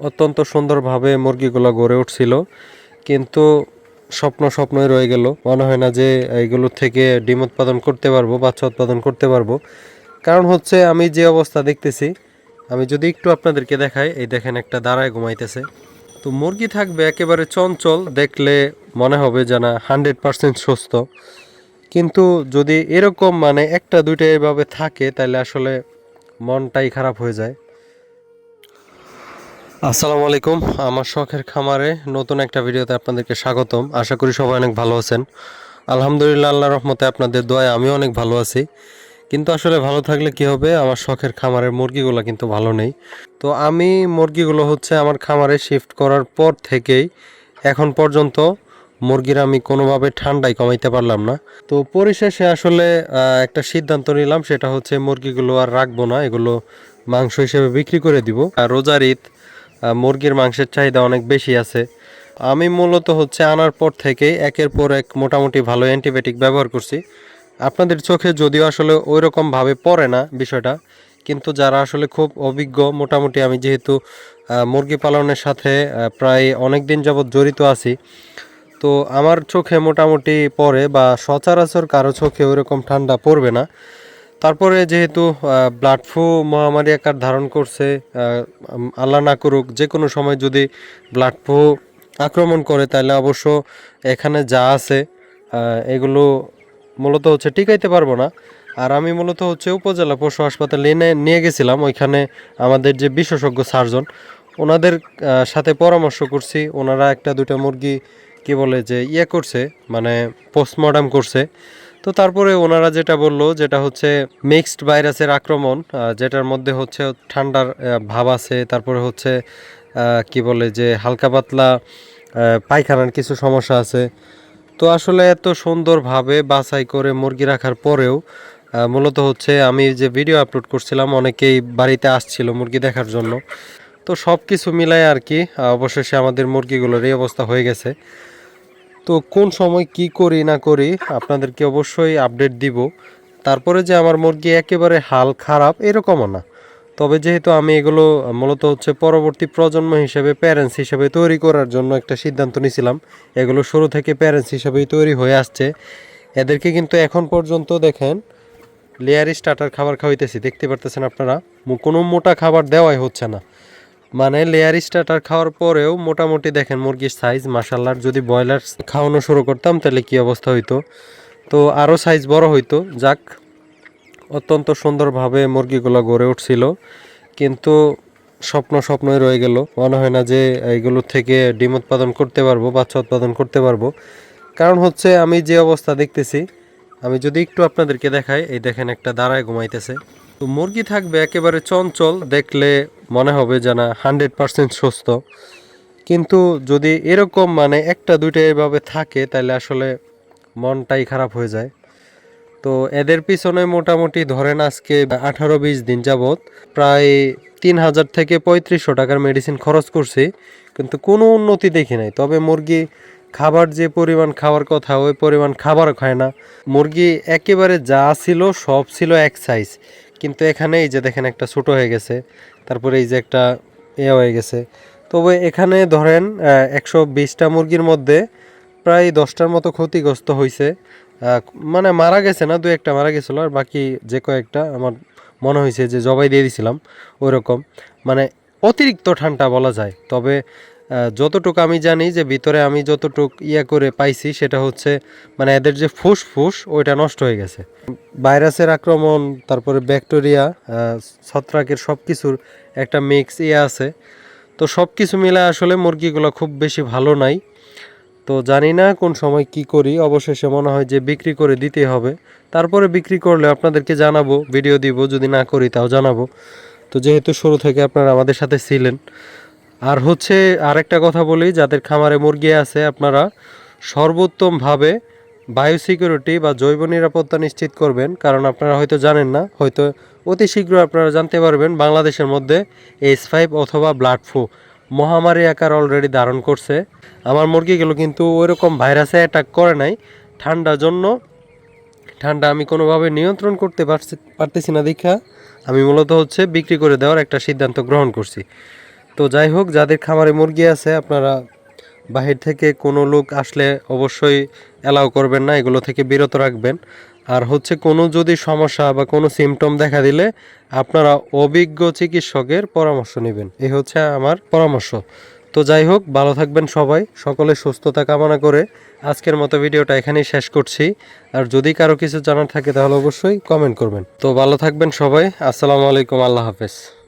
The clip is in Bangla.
অত্যন্ত সুন্দরভাবে মুরগিগুলো গড়ে উঠছিল। কিন্তু স্বপ্ন স্বপ্নই রয়ে গেল। মনে হয় না যে এইগুলো থেকে ডিম উৎপাদন করতে পারব বাচ্চা উৎপাদন করতে পারব। কারণ হচ্ছে আমি যে অবস্থা দেখতেছি, আমি যদি একটু আপনাদেরকে দেখাই, এই দেখেন একটা দাঁড়ায় ঘুমাইতেছে। তো মুরগি থাকবে একেবারে চঞ্চল, দেখলে মনে হবে যে না হান্ড্রেড পার্সেন্ট সুস্থ। কিন্তু যদি এরকম মানে একটা দুইটা এভাবে থাকে, তাহলে আসলে মনটাই খারাপ হয়ে যায়। আসসালামু আলাইকুম। আমার শখের খামারে নতুন একটা ভিডিওতে আপনাদেরকে স্বাগতম। আশা করি সবাই অনেক ভালো আছেন। আলহামদুলিল্লাহ আল্লাহ রহমতে আপনাদের দোয়ায় আমিও অনেক ভালো আছি। কিন্তু আসলে ভালো থাকলে কি হবে? আমার শখের খামারের মুরগিগুলো কিন্তু ভালো নেই। তো আমি মুরগিগুলো হচ্ছে আমার খামারে শিফট করার পর থেকেই এখন পর্যন্ত মুরগির আমি কোনোভাবে ঠান্ডায় কমাইতে পারলাম না। তো পরিশেষে আসলে একটা সিদ্ধান্ত নিলাম, সেটা হচ্ছে মুরগিগুলো আর রাখব না। এগুলো মাংস হিসেবে বিক্রি করে দিব। আর রোজার ঈদ মুরগির মাংসের চাহিদা অনেক বেশি আছে। আমি মূলত হচ্ছে আনার পর থেকেই একের পর এক মোটামুটি ভালো অ্যান্টিবায়োটিক ব্যবহার করছি। আপনাদের চোখে যদিও আসলে ওই রকম ভাবে পড়ে না বিষয়টা, কিন্তু যারা আসলে খুব অভিজ্ঞ, মোটামুটি আমি যেহেতু মুরগি পালনের সাথে প্রায় অনেক দিন যাবৎ জড়িত আছি, তো আমার চোখে মোটামুটি পড়ে বা সচরাচর কারও চোখে ওইরকম ঠান্ডা পড়বে না। তারপরে যেহেতু ব্লাড ফ্লু মহামারী আকার ধারণ করছে আল্লাহ না করুক, যে কোনো সময় যদি ব্লাড ফ্লু আক্রমণ করে, তাহলে অবশ্য এখানে যা আছে এগুলো মূলত হচ্ছে টিকাইতে পারব না। আর আমি মূলত হচ্ছে উপজেলা পশু হাসপাতালে এনে নিয়ে গেছিলাম, ওইখানে আমাদের যে বিশেষজ্ঞ সার্জন, ওনাদের সাথে পরামর্শ করছি। ওনারা একটা দুইটা মুরগি, কি বলে যে ইয়ে করছে মানে পোস্টমর্টম করছে। তো তারপরে ওনারা যেটা বলল, যেটা হচ্ছে মিক্সড ভাইরাসের আক্রমণ যেটার মধ্যে হচ্ছে ঠান্ডার ভাব আছে, তারপরে হচ্ছে কি বলে যে হালকা পাতলা পায়খানার কিছু সমস্যা আছে। তো আসলে এত সুন্দরভাবে বাছাই করে মুরগি রাখার পরেও মূলত হচ্ছে আমি যে ভিডিও আপলোড করছিলাম, অনেকেই বাড়িতে আসছিল মুরগি দেখার জন্য। তো সব কিছু মিলায় আর কি অবশেষে আমাদের মুরগিগুলোর এই অবস্থা হয়ে গেছে। তো কোন সময় কি করি, না করি, আপনাদেরকে অবশ্যই আপডেট দিব। তারপরে যে আমার মুরগি একেবারে হাল খারাপ, এরকমও না। তবে যেহেতু আমি এগুলো মূলত হচ্ছে পরবর্তী প্রজন্ম হিসেবে প্যারেন্টস হিসেবে তৈরি করার জন্য একটা সিদ্ধান্ত নিয়েছিলাম এগুলো শুরু থেকে প্যারেন্টস হিসেবেই তৈরি হয়ে আসছে। এদেরকে কিন্তু এখন পর্যন্ত দেখেন লেয়ারি স্টার্টার খাবার খাওয়াইতেছি, দেখতে পারতেছেন আপনারা কোনো মোটা খাবার দেওয়াই হচ্ছে না। মানে লেয়ার স্টার্টার খাওয়ার পরেও মোটামুটি দেখেন মুরগির সাইজ মাসাল্লার যদি ব্রয়লার খাওয়ানো শুরু করতাম তাহলে কি অবস্থা হইতো? তো আরও সাইজ বড় হইতো। যাক, অত্যন্ত সুন্দরভাবে মুরগিগুলো গড়ে উঠছিল। কিন্তু স্বপ্ন স্বপ্নই রয়ে গেল। মনে হয় না যে এইগুলো থেকে ডিম উৎপাদন করতে পারব বাচ্চা উৎপাদন করতে পারব। কারণ হচ্ছে আমি যে অবস্থা দেখতেছি, আমি যদি একটু আপনাদেরকে দেখাই, এই দেখেন একটা দাঁড়ায় ঘুমাইতেছে। তো মুরগি থাকবে একেবারে চঞ্চল, দেখলে মনে হবে যে না, হান্ড্রেড পার্সেন্ট সুস্থ। কিন্তু যদি এরকম মানে একটা, দুইটা এভাবে থাকে, তাহলে আসলে মনটাই খারাপ হয়ে যায়। তো এদের পিছনে মোটামুটি ধরেন আজকে আঠারো বিশ দিন যাবৎ প্রায় তিন হাজার থেকে পঁয়ত্রিশশো টাকার মেডিসিন খরচ করছি, কিন্তু কোনো উন্নতি দেখি নাই। তবে মুরগি খাবার যে পরিমাণ খাওয়ার কথা, ওই পরিমাণ খাবার খায় না। মুরগি একেবারে যা ছিল, সব ছিল এক সাইজ কিন্তু এখানে এই যে দেখেন একটা ছোটো হয়ে গেছে, তারপরে এই যে একটা এ হয়ে গেছে। তবে এখানে ধরেন একশো বিশটা মুরগির মধ্যে প্রায় দশটার মতো ক্ষতিগ্রস্ত হয়েছে মানে মারা গেছে না দু একটা মারা গেছিল আর বাকি যে কয়েকটা আমার মনে হয়েছে যে জবাই দিয়ে দিছিলাম ওই রকম মানে অতিরিক্ত ঠান্ডা বলা যায়। তবে যতটুকু আমি জানি যে ভিতরে আমি যতটুক ইয়া করে পাইছি, সেটা হচ্ছে মানে এদের যে ফুসফুস, ওইটা নষ্ট হয়ে গেছে। ভাইরাসের আক্রমণ, তারপরে ব্যাকটেরিয়া ছত্রাকের সব কিছুর একটা মিক্স ইয়ে আছে। তো সব কিছু মিলে আসলে মুরগিগুলো খুব বেশি ভালো নাই। তো জানি না কোন সময় কি করি, অবশেষে মনে হয় যে বিক্রি করে দিতে হবে। তারপরে বিক্রি করলে আপনাদেরকে জানাব ভিডিও দিব, যদি না করি তাও জানাব। তো যেহেতু শুরু থেকে আপনারা আমাদের সাথে ছিলেন আর হচ্ছে আরেকটা কথা বলি, যাদের খামারে মুরগি আছে আপনারা সর্বোত্তমভাবে বায়ো সিকিউরিটি বা জৈব নিরাপত্তা নিশ্চিত করবেন, কারণ আপনারা হয়তো জানেন না, হয়তো অতি শীঘ্র আপনারা জানতে পারবেন বাংলাদেশের মধ্যে এইচ ফাইভ অথবা ব্লাড ফ্লু মহামারী আকার অলরেডি ধারণ করছে। আমার মুরগিগুলো কিন্তু ওইরকম ভাইরাসে অ্যাটাক করে নাই, ঠান্ডার জন্য। ঠান্ডা আমি কোনোভাবে নিয়ন্ত্রণ করতে পারছি, পারতেছি না, দীক্ষা। আমি মূলত হচ্ছে বিক্রি করে দেওয়ার একটা সিদ্ধান্ত গ্রহণ করছি। তো যাই হোক, যাদের খামারে মুরগি আছে, আপনারা বাহির থেকে কোনো লোক আসলে অবশ্যই অ্যালাউ করবেন না, এগুলো থেকে বিরত রাখবেন। আর হচ্ছে কোনো যদি সমস্যা বা কোনো সিমটম দেখা দিলে, আপনারা অভিজ্ঞ চিকিৎসকের পরামর্শ নেবেন। এই হচ্ছে আমার পরামর্শ। তো যাই হোক, ভালো থাকবেন সবাই, সকলে সুস্থতা কামনা করে আজকের মতো ভিডিওটা এখানেই শেষ করছি। আর যদি কারও কিছু জানার থাকে, তাহলে অবশ্যই কমেন্ট করবেন। তো ভালো থাকবেন সবাই, আসসালামু আলাইকুম, আল্লাহ হাফেজ।